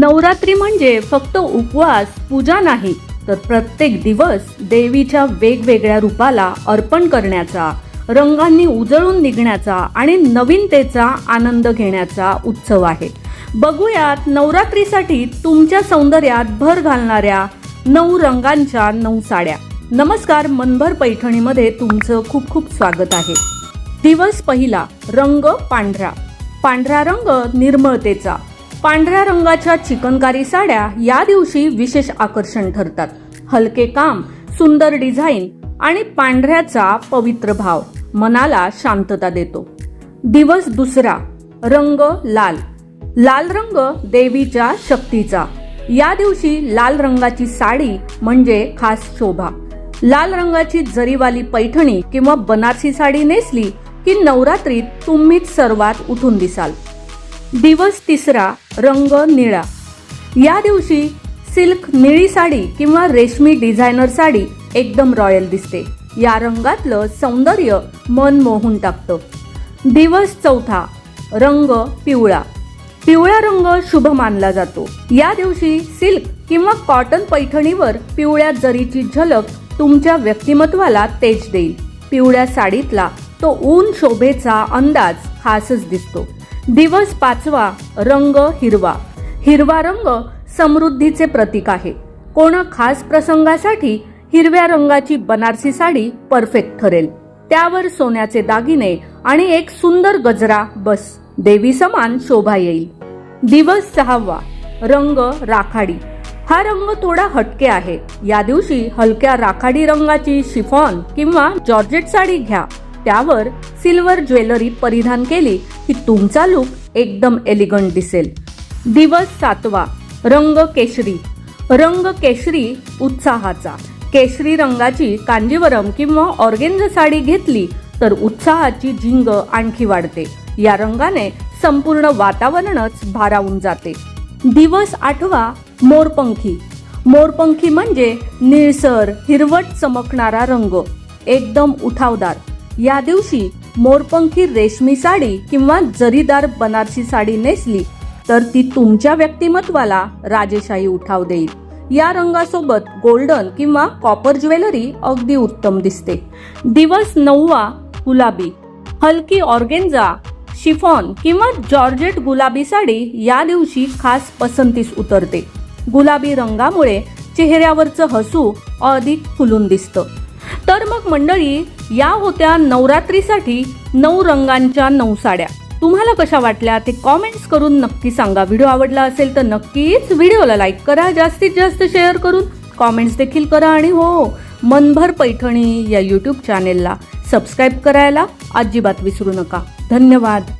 नवरात्री म्हणजे फक्त उपवास पूजा नाही तर प्रत्येक दिवस देवीच्या वेगवेगळ्या रूपाला अर्पण करण्याचा रंगांनी उजळून निघण्याचा आणि नवीनतेचा आनंद घेण्याचा उत्सव आहे. बघूयात नवरात्रीसाठी तुमच्या सौंदर्यात भर घालणाऱ्या नऊ रंगांच्या नऊ साड्या. नमस्कार मनभर पैठणीमध्ये तुमचं खूप खूप स्वागत आहे. दिवस पहिला रंग पांढरा. पांढरा रंग निर्मळतेचा. पांढऱ्या रंगाच्या चिकनकारी साड्या या दिवशी विशेष आकर्षण ठरतात. हलके काम सुंदर डिझाईन आणि पांढऱ्याचा पवित्र भाव मनाला शांतता देतो. दिवस दुसरा रंग लाल. लाल रंग देवीच्या शक्तीचा. या दिवशी लाल रंगाची साडी म्हणजे खास शोभा. लाल रंगाची जरीवाली पैठणी किंवा बनारसी साडी नेसली की नवरात्रीत तुम्हीच सर्वात उठून दिसाल. दिवस तिसरा रंग निळा. या दिवशी सिल्क निळी साडी किंवा रेशमी डिझायनर साडी एकदम रॉयल दिसते. या रंगातलं सौंदर्य मन मोहून टाकतं. दिवस चौथा रंग पिवळा. पिवळा रंग शुभ मानला जातो. या दिवशी सिल्क किंवा कॉटन पैठणीवर पिवळ्या जरीची झलक तुमच्या व्यक्तिमत्वाला तेज देईल. पिवळ्या साडीतला तो ऊन शोभेचा अंदाज खासच दिसतो. दिवस पाचवा रंग हिरवा. हिरवा रंग समृद्धीचे प्रतीक आहे. कोणा खास प्रसंगासाठी हिरव्या रंगाची बनारसी साडी परफेक्ट ठरेल. त्यावर सोन्याचे दागिने आणि एक सुंदर गजरा बस देवी समान शोभा येईल. दिवस सहावा रंग राखाडी. हा रंग थोडा हटके आहे. या दिवशी हलक्या राखाडी रंगाची शिफॉन किंवा जॉर्जेट साडी घ्या. त्यावर सिल्वर ज्वेलरी परिधान केली की तुमचा लुक एकदम एलिगंट दिसेल. दिवस सातवा रंग केशरी. रंग केशरी उत्साहाचा. केशरी रंगाची कांजीवरम किंवा ऑर्गेन्झ साडी घेतली तर उत्साहाची झिंग आणखी वाढते. या रंगाने संपूर्ण वातावरणच भारावून जाते. दिवस आठवा मोरपंखी. मोरपंखी म्हणजे निळसर हिरवट चमकणारा रंग. एकदम उठावदार. या दिवशी मोरपंखी रेशमी साडी किंवा जरीदार बनारसी साडी नेसली तर ती तुमच्या व्यक्तिमत्वाला राजेशाही उठाव देईल. या रंगासोबत गोल्डन किंवा कॉपर ज्वेलरी अगदी उत्तम दिसते. दिवस नववा गुलाबी. हलकी ऑर्गेन्झा शिफॉन किंवा जॉर्जेट गुलाबी साडी या दिवशी खास पसंतीस उतरते. गुलाबी रंगामुळे चेहऱ्यावरचं हसू अधिक फुलून दिसतं. तर मग मंडळी या होत्या नवरात्रीसाठी नऊ रंगांच्या नऊ साड्या. तुम्हाला कशा वाटल्या ते कॉमेंट्स करून नक्की सांगा. व्हिडिओ आवडला असेल तर नक्कीच व्हिडिओला लाईक करा. जास्तीत जास्त शेअर करून कॉमेंट्स देखील करा आणि हो मनभर पैठणी या यूट्यूब चॅनेलला सबस्क्राईब करायला अजिबात विसरू नका. धन्यवाद.